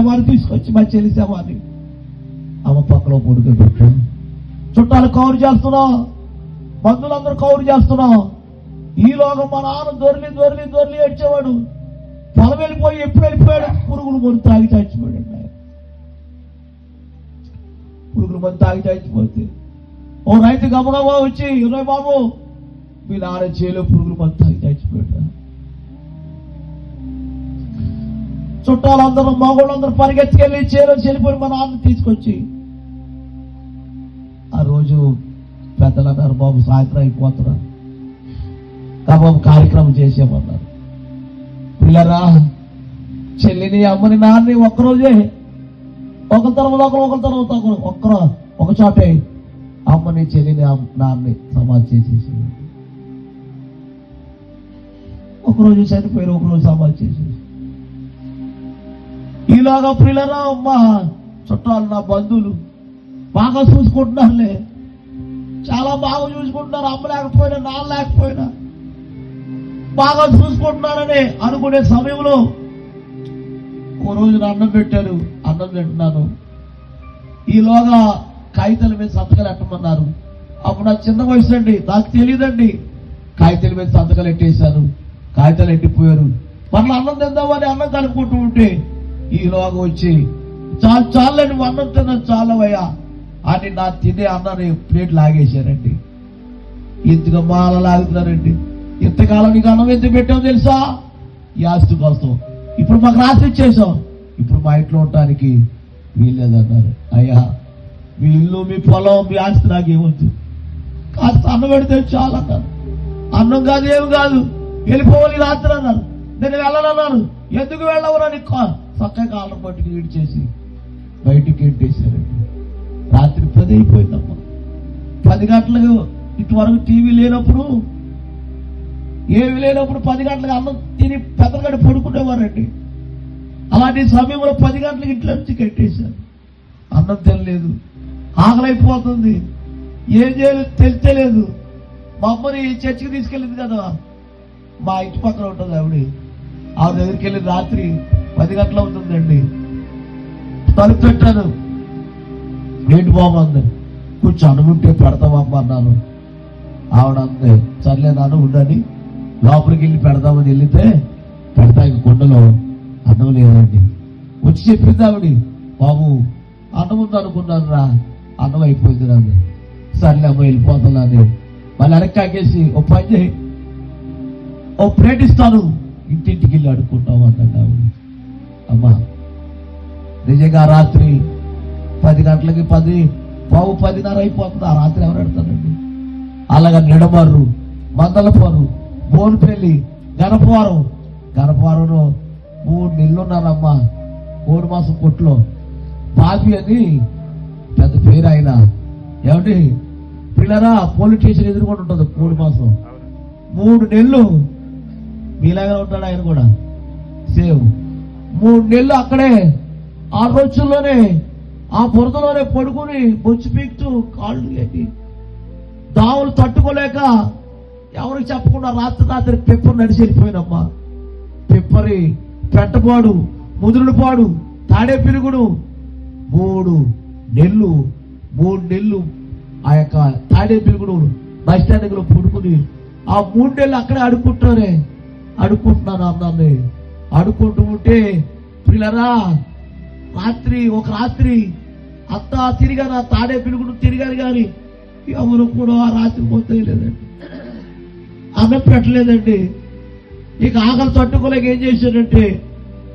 శవాన్ని తీసుకొచ్చి మా చెల్లి శవాన్ని ఆమె పక్కలో పొడుగు చుట్టాలు కౌరు చేస్తున్నాం బంధువులందరూ కౌరు చేస్తున్నాం. లోకం మా నాన్న దొరికి దొరికి దొరిలి ఏడ్చేవాడు. పొలం వెళ్ళిపోయి ఎప్పుడు వెళ్ళిపోయాడు? పురుగులు మందు తాగి చచ్చిపోయాడు ఆయన. పురుగులు మందు తాగి చచ్చిపోతే ఓ రైతు గమగమా వచ్చి ఇరవై బాబు మీ నాన్న చేలో పురుగులు మందు తాగి చుట్టాలందరూ మగవాళ్ళందరూ పరిగెత్తుకెళ్ళి చీర చెల్లిపోయి మా నాన్న తీసుకొచ్చి ఆ రోజు పెద్దలు అన్నారు బాబు సాయంత్రం అయిపోతున్నా బాబు కార్యక్రమం చేసేమన్నారు పిల్లరా చెల్లిని అమ్మని నాన్నని ఒక్కరోజే ఒక తర్వాత ఒకరు ఒక తర్వాత ఒకరు ఒక్కరు ఒక చోటే అమ్మని చెల్లిని అమ్మ- నాన్నని సమాధి చేసేసి ఒకరోజు చనిపోయారు ఒకరోజు సమాధి చేసేసి ఈలాగా పిల్లరా అమ్మా చుట్టాలు నా బంధువులు బాగా చూసుకుంటున్నారులే. చాలా బాగా చూసుకుంటున్నారు అమ్మ లేకపోయినా నాన్న లేకపోయినా. బాగా చూసుకుంటున్నారని అనుకునే సమయంలో ఓ రోజు అన్నం పెట్టారు అన్నం తింటున్నాను. ఈలోగా కాగితాల మీద సంతకాలు ఎట్టమన్నారు అప్పుడు నా చిన్న వయసు అండి నాకు తెలియదండి కాగితాల మీద సంతకాలు ఎట్టేశాను కాగితాలు ఎట్టిపోయారు మళ్ళీ అన్నం తిందామని అన్నం కలుపుకుంటూ ఉంటే ఈలోగా వచ్చి చాలు చాలని అన్నం తిన్న చాలవయ్యా అని నా తినే అన్నాన్ని ప్లేట్ లాగేశారండి. ఇంతగా మాల లాగుతున్నారండి? ఇంతకాలం నీకు అన్నం ఎందుకు పెట్టావు తెలుసా? ఈ ఆస్తి కోసం. ఇప్పుడు మాకు రాసి ఇచ్చేసాం ఇప్పుడు మా ఇంట్లో ఉండటానికి వీల్లేదన్నారు. అయ్యా మీ ఇల్లు మీ పొలం మీ ఆస్తి నాకేమొద్దు కాస్త అన్నం పెడితే చాలు అన్నారు. అన్నం కాదు ఏమి కాదు. వెళ్ళిపోవాలి రాత్రి అన్నారు. నేను వెళ్ళనన్నాను ఎందుకు వెళ్ళవరని పక్క కాలం పట్టుకు ఈడ్చేసి బయటికి ఎట్టేశారండి రాత్రి పది అయిపోయిందమ్మా. పది గంటలకు ఇటువరకు టీవీ లేనప్పుడు ఏమి లేనప్పుడు పది గంటలకు అన్నం తిని పెద్దగడి పడుకునేవారండి. అలాంటి సమయంలో పది గంటలకు ఇంట్లో నుంచి కట్టేశారు. అన్నం తినలేదు. ఆకలైపోతుంది. ఏం చేయాలి తెలియలేదు. మా అమ్మని చర్చికి తీసుకెళ్ళింది కదా. మా ఇంటి పక్కన ఉంటుంది ఆవిడ. ఆవిడ దగ్గరికి వెళ్ళి రాత్రి పది గంటల ఉంటుందండి తలుపు పెట్టాను. ఏంటి బాగుంది కొంచెం అనుకుంటే పెడతామమ్మా అన్నాను. ఆవిడ అంది సర్లే నాన్న ఉండని లోపలికి వెళ్ళి పెడదామని వెళ్తే పెడతాయి కుండలో అన్నం లేదండి. వచ్చి చెప్పింది ఆవిడ. బాబు అన్నం ఉంది అనుకున్నాను రా. అన్నం అయిపోయింది నాది సర్లే అమ్మ వెళ్ళిపోతున్నాను మళ్ళీ అరక్కాకేసి ఓ పని చేయి. ఓ ప్లేట్ ఇస్తాను. ఇంటింటికి వెళ్ళి అడుక్కుంటాం అన్నాడు ఆవిడ. అమ్మా నిజంగా రాత్రి పది గంటలకి పది పావు పదిన్నర అయిపోతుంది. ఆ రాత్రి ఎవరు పెడతారండి? అలాగా నిడమర్రు మందలపోరు బోనుపల్లి గణపవరం. గణపవరంలో మూడు నెలలు ఉన్నారమ్మా మూడు మాసం కొట్లో. బాబీ అని పెద్ద పేరు ఆయన. ఏమండి? పిల్లరా పోలీస్ స్టేషన్ ఎదుర్కొని ఉంటుంది మూడు మాసం. మూడు నెలలు మీలాగా ఉంటాడు ఆయన కూడా. సేవ్. మూడు నెలలు అక్కడే ఆ రోజుల్లోనే ఆ బురదలోనే పడుకుని బొచ్చు పీకుతూ కాళ్ళు ఎత్తి దావులు తట్టుకోలేక ఎవరికి చెప్పకుండా రాత్రి రాత్రి పెప్పర్ నడిచి వెళ్ళిపోయినమ్మా. పిప్పరి పెట్టపాడు ముదురుడుపాడు తాడే పిరుగుడు. మూడు నెల్లు మూడు నెల్లు ఆ యొక్క తాడే పిరుగుడు బస్ స్టాండ్ దగ్గర పడుకుని ఆ మూడు నెలలు అక్కడే అడుక్కుంటున్నానే అడుక్కుంటున్నాను అన్నాన్ని ఆడుకుంటూ ఉంటే పిల్లరా రాత్రి ఒక రాత్రి అంతా తిరిగాను ఆ తాడే పిలుగుడు తిరిగాను కానీ ఎవరు కూడా ఆ రాత్రి పోతే లేదండి ఆమె పెట్టలేదండి. ఇక ఆకలి తట్టుకోలేక ఏం చేశాడంటే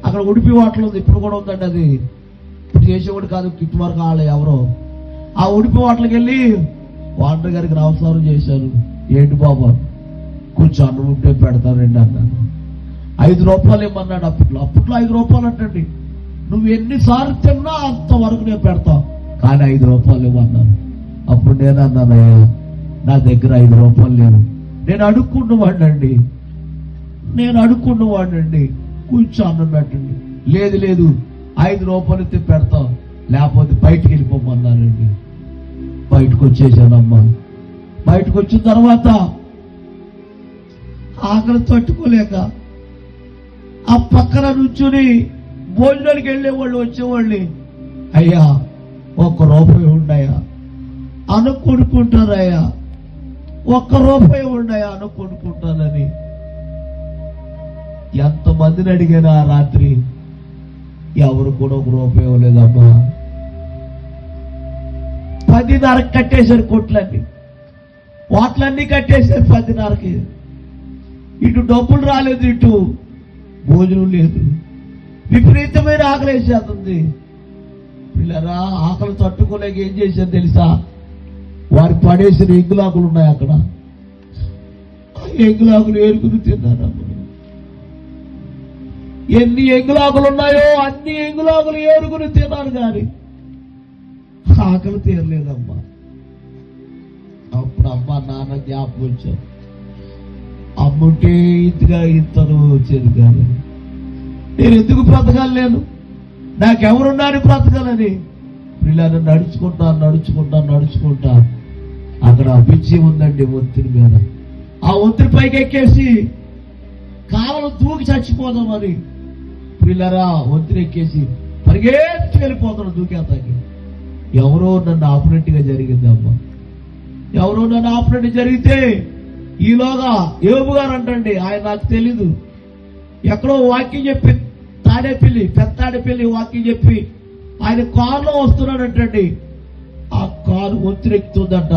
అక్కడ ఉడిపి వాటర్ ఉంది ఇప్పుడు కూడా ఉందండి అది. ఇప్పుడు చేసేవాడు కాదు ఇటు వరకు ఎవరో. ఆ ఉడిపి వాటర్కి వెళ్ళి వాటర్ గారికి నమస్కారం చేశారు. ఏంటి బాబా కొంచెం అన్నం ఉంటే పెడతానండి అన్నాను ఐదు రూపాయలు ఇమ్మన్నాడు అప్పట్లో. అప్పట్లో ఐదు రూపాయలు అంటండి. నువ్వు ఎన్నిసార్లు తిన్నా అంతవరకు నేను పెడతావు కానీ ఐదు రూపాయలు ఇవ్వన్నాను అప్పుడు నేను అన్నానయ్యా నా దగ్గర ఐదు రూపాయలు లేవు. నేను అడుక్కున్నవాడినండి. నేను అడుక్కున్నవాడినండి. కొంచెం అన్నం పెట్టండి లేదు లేదు ఐదు రూపాయలు ఇస్తే పెడతాం. లేకపోతే బయటికి వెళ్ళిపోమన్నానండి బయటకు వచ్చేసానమ్మా బయటకు వచ్చిన తర్వాత ఆకలి తట్టుకోలేక ఆ పక్కన నుంచుని భోజనానికి వెళ్ళేవాళ్ళు వచ్చేవాళ్ళు. అయ్యా ఒక్క రూపాయి ఉండయా? అనుకొనుకుంటారయ్యా. ఒక్క రూపాయి ఉండయా అనుకొనుకుంటానని ఎంతమందిని అడిగాను ఆ రాత్రి? ఎవరు కూడా ఒక రూపాయి ఇవ్వలేదమ్మా. పదిన్నర కట్టేశారు కొట్లన్నీ. వాట్లన్నీ కట్టేశారు పదిన్నరకి. ఇటు డబ్బులు రాలేదు ఇటు. భోజనం లేదు. విపరీతమైన ఆకలి వేసేస్తుంది. పిల్లరా ఆకలి తట్టుకోలేక ఏం చేశాను తెలుసా? వారు పడేసిన ఎంగులాకులు ఉన్నాయి అక్కడ. ఎంగులాకులు ఏరుకుని తిన్నారు ఎన్ని ఎంగులాకులు ఉన్నాయో అన్ని ఎంగులాకులు ఏరుకుని తిన్నారు కానీ ఆకలి తీరలేదమ్మా. అప్పుడు అమ్మ నాన్న జ్ఞాపకం వచ్చారు. అమ్ముంటే ఇంతగా ఇంతను వచ్చేది కానీ నేను ఎందుకు బ్రతకాలేను నాకెవరున్నాను బ్రతకాలని పిల్లలు నడుచుకుంటా నడుచుకుంటా నడుచుకుంటా అక్కడ అభిజయం ఉందండి ఒత్తిడి మీద. ఆ ఒత్తిడి పైకి ఎక్కేసి కాలం దూకి చచ్చిపోదామని పిల్లరా ఒత్తిడి ఎక్కేసి పరిగెత్తి వెళ్ళిపోతాను దూకేతాకి ఎవరో నన్ను ఆపరేట్గా జరిగింది ఎవరో నన్ను ఆపరేట్ జరిగితే ఈలోగా ఏబు గారు అంటండి ఆయన నాకు తెలీదు. ఎక్కడో వాక్యం చెప్పి తాడేపల్లి పెత్తాడేపల్లి వాక్యం చెప్పి ఆయన కారులో వస్తున్నాడంటండి. ఆ కారు ఒత్తిరెక్కుతుందంట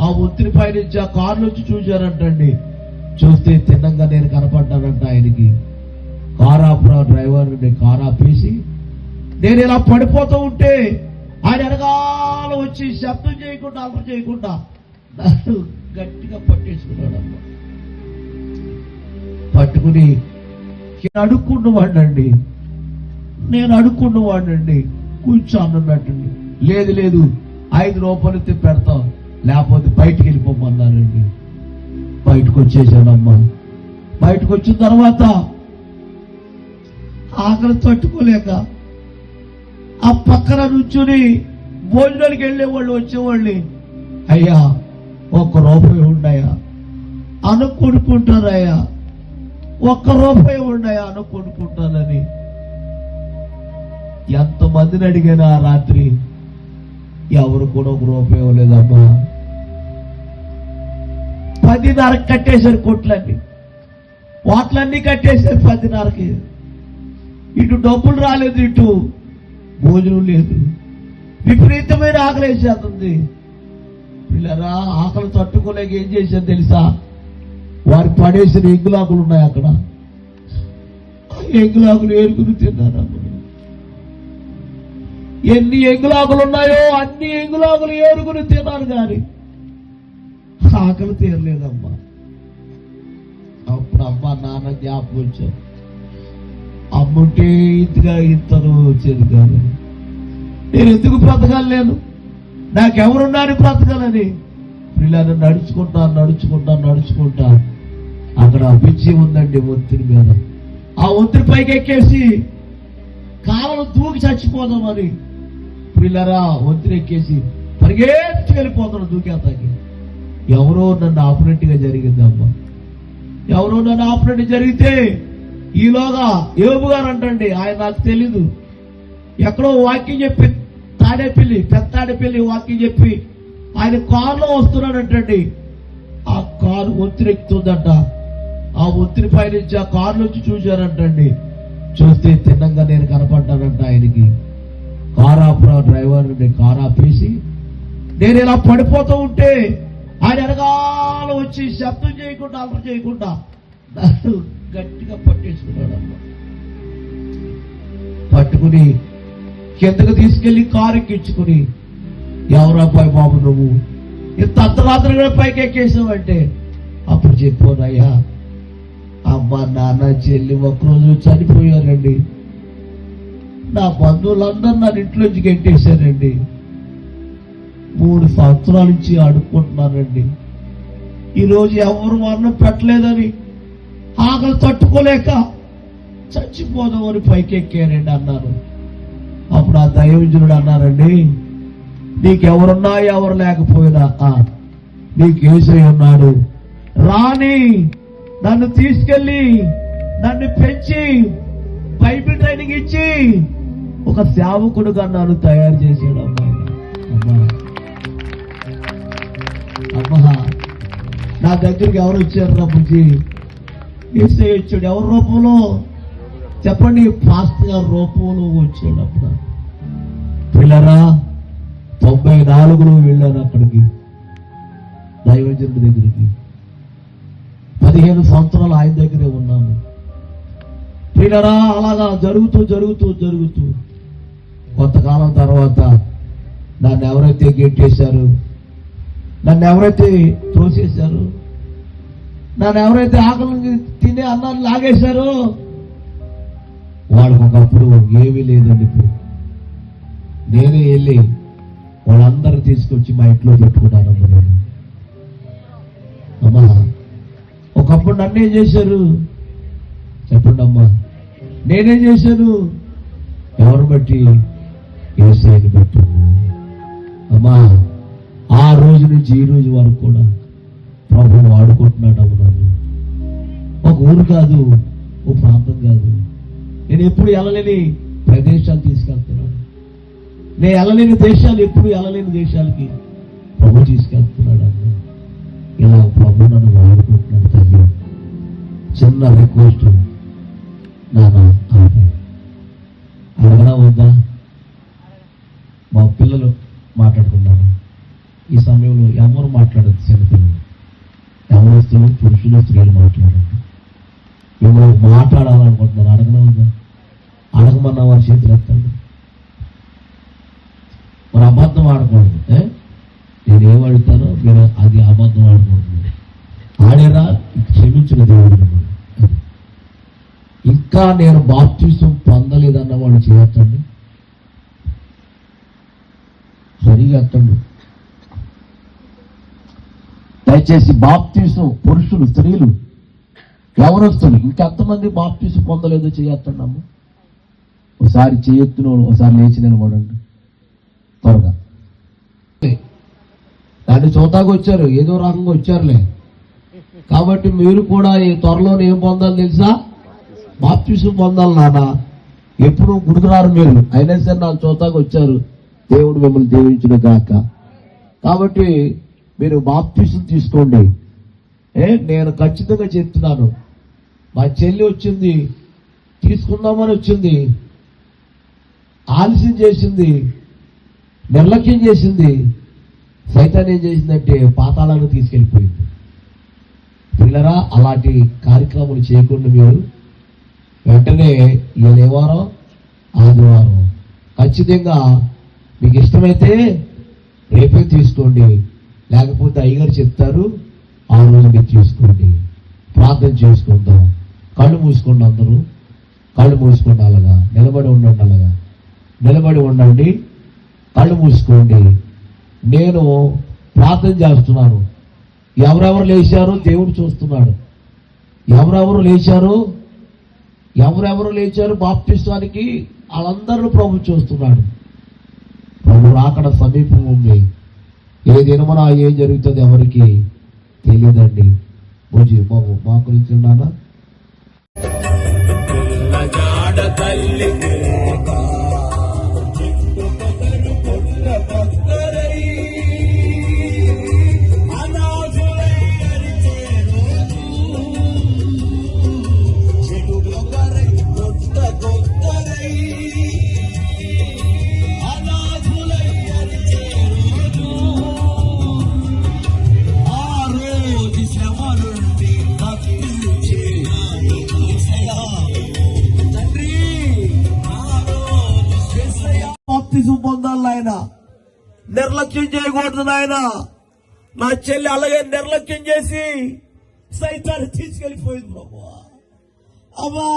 ఆ ఒత్తిడి పైనుంచి ఆ కారు నుంచి చూశారంటండి. చూస్తే తిన్నంగా నేను కనపడ్డానంట ఆయనకి. కార్ ఆపరా డ్రైవర్ కార్ ఆపేసి నేను ఇలా పడిపోతూ ఉంటే ఆయన వెనకాల వచ్చి శబ్దం చేయకుండా అలర చేయకుండా నన్ను గట్టిగా పడి అమ్మ పట్టుకుని నేను అడుక్కున్నవాడినండి నేను అడుక్కున్నవాడినండి కూర్చోనున్నట్టండి లేదు లేదు. ఐదు రూపాయలు ఎత్తి పెడతాం. లేకపోతే బయటికి వెళ్ళిపోమన్నారండి బయటకు వచ్చేసానమ్మా బయటకు వచ్చిన తర్వాత ఆకలి తట్టుకోలేక ఆ పక్కన నుంచుని భోజనానికి వెళ్ళేవాళ్ళు వచ్చేవాళ్ళు. అయ్యా ఒక్క రూపాయి ఉండయా? అనుకొనుకుంటారయ్యా ఒక్క రూపాయి ఉండయా అను ఎంతమందిని అడిగాను ఆ రాత్రి? ఎవరు కూడా ఒక రూపాయి లేదమ్మా పదిన్నర కట్టేశారు కొట్లన్నీ. వాట్లన్నీ కట్టేశారు పదిన్నరకి. ఇటు డబ్బులు రాలేదు ఇటు భోజనం లేదు. విపరీతమైన ఆకలి వేసేస్తుంది పిల్లరా ఆకలి తట్టుకోలేక ఏం చేశారు తెలుసా? వారు పడేసిన ఎంగులాకులు ఉన్నాయి అక్కడ. ఆ ఎంగులాకులు ఏరుకుని తిన్నారు ఎన్ని ఎంగులాకులు ఉన్నాయో అన్ని ఎంగులాకులు ఏరుకుని తిన్నారు కానీ ఆకలి తీరలేదమ్మా. అప్పుడు అమ్మ నాన్న జ్ఞాపకం వచ్చారు. అమ్ముంటే ఇంతగా ఇంతను వచ్చేది కానీ నేను ఎందుకు బ్రతకాలేను నాకెవరున్నారు బ్రతకాలని పిల్లలు నడుచుకుంటా నడుచుకుంటా నడుచుకుంటా. అక్కడ బిచ్చి ఉందండి ఒత్తిడి మీద. ఆ ఒత్తిడి పైకి ఎక్కేసి కాలం దూకి చచ్చిపోదామని పిల్లరా ఒత్తిడి ఎక్కేసి పరిగెత్తి వెళ్ళిపోతాను దూకేతాకి ఎవరో నన్ను ఆపరేట్గా జరిగింది అమ్మ ఎవరో నన్ను ఆపరేట్ జరిగితే ఈలోగా ఏబు గారు అంటండి ఆయన నాకు తెలీదు. ఎక్కడో వాక్యం చెప్పి ఆడపిల్లి పెద్ద ఆడపిల్లి వాక్యం చెప్పి ఆయన కారులో వస్తున్నాడంటండి. ఆ కారు ఒత్తిడి ఎక్కుతుందంట. ఆ ఒత్తిడి పైనుంచి ఆ కారు నుంచి చూశారంటండి. చూస్తే తిన్నంగా నేను కనపడ్డానంట ఆయనకి. కార్ ఆపరా డ్రైవర్ కారు ఆపేసి నేను ఇలా పడిపోతూ ఉంటే ఆయన వెనకాల వచ్చి శబ్దం చేయకుండా అలర చేయకుండా నన్ను గట్టిగా పట్టేసుకున్నాడు పట్టుకుని కిందకు తీసుకెళ్ళి కారు ఎక్కించుకుని ఎవరు అబ్బాయి బాబు నువ్వు? ఇంత అర్ధరాత్రి కూడా పైకి ఎక్కేసావంటే? అప్పుడు చెప్పానయ్యా అమ్మ నాన్న చెల్లి ఒకరోజు చనిపోయారండి. నా బంధువులందరూ నన్ను ఇంట్లోంచి గెట్టేశారండి మూడు సంవత్సరాల నుంచి అడుక్కుంటున్నానండి ఈరోజు ఎవరు అన్నం పెట్టలేదని ఆకలి తట్టుకోలేక చచ్చిపోదామని పైకి ఎక్కారండి నా దైవజనుడు అన్నారండి. నీకెవరున్నా ఎవరు లేకపోయినా నీకు ఏసై ఉన్నాడు. రాని నన్ను తీసుకెళ్ళి నన్ను పెంచి బైబిల్ ట్రైనింగ్ ఇచ్చి ఒక సేవకుడుగా నన్ను తయారు చేశాడు అమ్మా. అమ్మా. నా దగ్గరికి ఎవరు వచ్చారు రా ఏసై వచ్చాడు. ఎవరి రూపంలో? చెప్పండి పాస్ట్ గారి రూపంలో వచ్చాడు అప్పుడు. పిల్లరా తొంభై నాలుగులో వెళ్ళాను అక్కడికి దైవజనుడి దగ్గరికి. పదిహేను సంవత్సరాలు ఆయన దగ్గరే ఉన్నాము. పిల్లరా అలాగా జరుగుతూ జరుగుతూ జరుగుతూ. కొంతకాలం తర్వాత నన్ను ఎవరైతే గెట్టేశారు నన్ను ఎవరైతే తోసేశారు నన్ను ఎవరైతే ఆకలి తినే అన్నాన్ని లాగేశారో వాళ్ళకి ఒకప్పుడు ఏమీ లేదండి ఇప్పుడు. నేనే వెళ్ళి వాళ్ళందరూ తీసుకొచ్చి మా ఇంట్లో పెట్టుకున్నాను అమ్మ నేను. అమ్మా ఒకప్పుడు నన్నేం చేశారు? చెప్పండి అమ్మా. నేనేం చేశాను? ఎవరు బట్టి? ఏసైని బట్టి అమ్మా. ఆ రోజు నుంచి ఈ రోజు వరకు కూడా ప్రభు వాడుకుంటున్నాడు అమ్మ ఒక ఊరు కాదు ఓ ప్రాంతం కాదు. నేను ఎప్పుడు వెళ్ళలేని ప్రదేశాలు తీసుకెళ్తాను. నేను వెళ్ళలేని దేశాలు ఎప్పుడు వెళ్ళలేని దేశాలకి ప్రభు తీసుకెళ్తున్నాడు అన్న ఇలా ప్రభు నన్ను వాడుకుంటున్నాడు తల్లి. చిన్న రిక్వెస్ట్ నాన్న అడగనా వద్దా? మా పిల్లలు మాట్లాడుకున్నాను. ఈ సమయంలో ఎవరు మాట్లాడదు చిన్నపిల్లలు. ఎవరస్తులు పురుషులు స్త్రీలు మాట్లాడారు ఎవరు మాట్లాడాలనుకుంటున్నారు. అడగనా వద్దా? అడగమన్న వారి చేతులు ఎత్తండి మరి అబద్ధం ఆడకూడదు ఏ? నేను ఏం అడుగుతానో మీరు అది అబద్ధం ఆడకూడదు. ఆడేరా క్షమించిన దేవుడు ఇంకా నేను బాప్తీసం పొందలేదన్న వాళ్ళు చేయొచ్చండి. సరిగా ఎత్తండి దయచేసి బాప్తీసం పురుషులు స్త్రీలు ఎవరొస్తులు ఇంకెంతమంది బాప్తీసం పొందలేదో చేయొచ్చండి అమ్మ. ఒకసారి చేయొత్తున ఒకసారి లేచి నిలబడండి. త్వరగా దాన్ని చూతాకు వచ్చారు ఏదో రకంగా వచ్చారులే. కాబట్టి మీరు కూడా ఈ త్వరలో ఏం పొందాలి తెలుసా? బాప్తిసు పొందాలి నాన్న. ఎప్పుడు గుడికి మీరు. అయినా సరే నాకు చూతాకు వచ్చారు. దేవుడు మిమ్మల్ని దీవించిన గాక. కాబట్టి మీరు బాప్తిసం తీసుకోండి. ఏ నేను ఖచ్చితంగా చెప్తున్నాను. మా చెల్లి వచ్చింది తీసుకుందామని వచ్చింది. ఆలస్యం చేసింది. నిర్లక్ష్యం చేసింది. సైతాన్ ఏం చేసిందంటే పాతాళాన్ని తీసుకెళ్ళిపోయింది. పిల్లరా అలాంటి కార్యక్రమాలు చేయకుండా మీరు వెంటనే ఇవాళ ఏ వారం ఆదివారం ఖచ్చితంగా మీకు ఇష్టమైతే రేపే తీసుకోండి. లేకపోతే అయ్యగారు చెప్తారు ఆ రోజు మీరు తీసుకోండి. ప్రార్థన చేసుకుందాం. కళ్ళు మూసుకోండి అందరూ. కళ్ళు మూసుకోండి అలాగా. నిలబడి ఉండండి అలాగా. నిలబడి ఉండండి. కళ్ళు మూసుకోండి. నేను ప్రార్థన చేస్తున్నాను. ఎవరెవరు లేచారో దేవుడు చూస్తున్నాడు. ఎవరెవరు లేచారు ఎవరెవరు లేచారు బాప్తిస్తానికి వాళ్ళందరూ ప్రభు చూస్తున్నాడు. ప్రభు రాకడ సమీపం ఉంది. ఏ దినమున ఏం జరుగుతుంది ఎవరికి తెలియదండి. పూజి బాబు మా గురించి ఉన్నానా తల్లి నిర్లక్ష్యం చేయకూడదు నాయన. నా చెల్లి అలాగే నిర్లక్ష్యం చేసి సైతాన్ని తీసుకెళ్ళిపోయింది బాబు అమ్మా.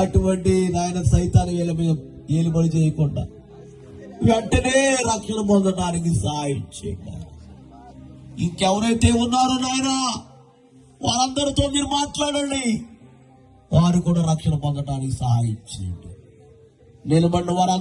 అటువంటి నాయన సైతాన్ని వీళ్ళ మీద ఏలుబడి చేయకుండా వెంటనే రక్షణ పొందడానికి సాయం చేయాలి ఇంకెవరైతే ఉన్నారో నాయన వారందరితో మీరు మాట్లాడండి. వారు కూడా రక్షణ పొందడానికి సహాయం చేయండి. నిలబడిన వారు